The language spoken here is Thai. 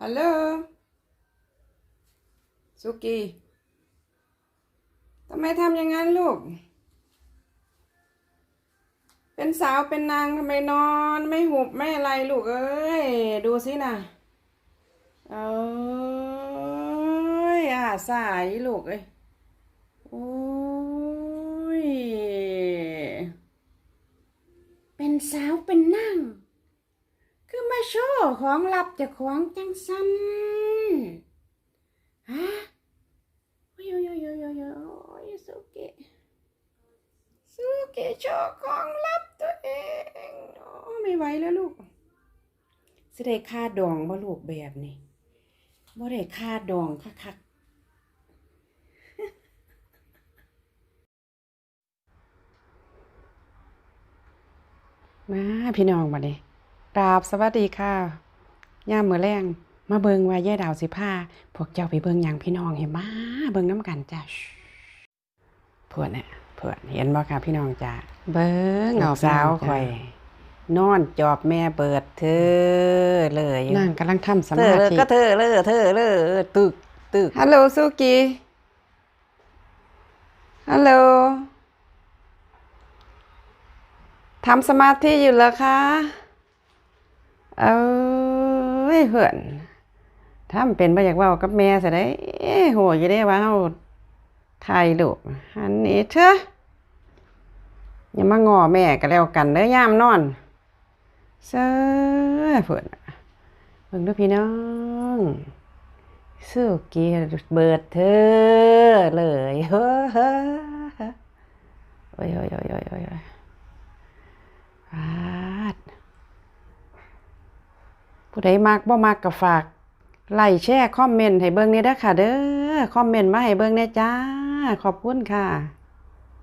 ฮัลโหลสุกี้ทำไมทำอย่างนั้นลูก เป็นสาวเป็นนางทำไมนอนไม่หุบไม่อะไรลูกเอ้ย ดูสินะเอ้ยอาสายลูกเอ้ย โอ้ย เป็นสาวเป็นนาง โชว์ของลับจากของจังสันฮะโอ้ยโอ้ยโอ้ยโอ้ยโอ้ยโอ้ยสุเกะสุเกะโชว์ของลับตัวเองโอ้ไม่ไหวแล้วลูกสิได้ค่าดองบ่ลูกแบบนี้บ่ได้ค่าดองคักๆมาพี่น้องบัดนี้ กราบสวัสดีค่ะย่ามมือแรงมาเบิงว่าย่ายดาวสิผ้าพวกเจ้าไปเบิงหยังพี่น้องเห็นมาเบิงน้ำกันจ้ะเพื่อนเนี่ยเพื่อนเห็นบ่ค่ะพี่น้องจ้ะเบิงเอาสาวข่อย นอนจอบแม่เบิดเธอเลยนั่งกำลังทำสเธมาอเลยธิก็เธอเลยเธอเลยตึกตึกฮัลโหลสุกี้ฮัลโหลทำสมาธิอยู่เหรอคะ เอ้ยเพื่อนถ้ามันเป็นบ่อยากเว้ากับแม่ซะได้เอ้ยโหยได้ว่าเฮาถ่ายรูปอันนี้เถอะอย่ามางอแม่ก็แล้วกันเด้อยามนอนเซ้อเพื่อนเบิ่งด้อพี่น้องสู้กีเบิดเธอเลยเฮ้อโอ้ยโอ้ยโอ้ยโอ้ยโอ้ยโอ้ยปาด ผู้ใดมักบ่มักก็ฝากไลค์แชร์คอมเมนต์ให้เบิ่งเนี่ยเด้อค่ะ เด้อคอมเมนต์มาให้เบิ่งแหน่จ้า ขอบคุณค่ะ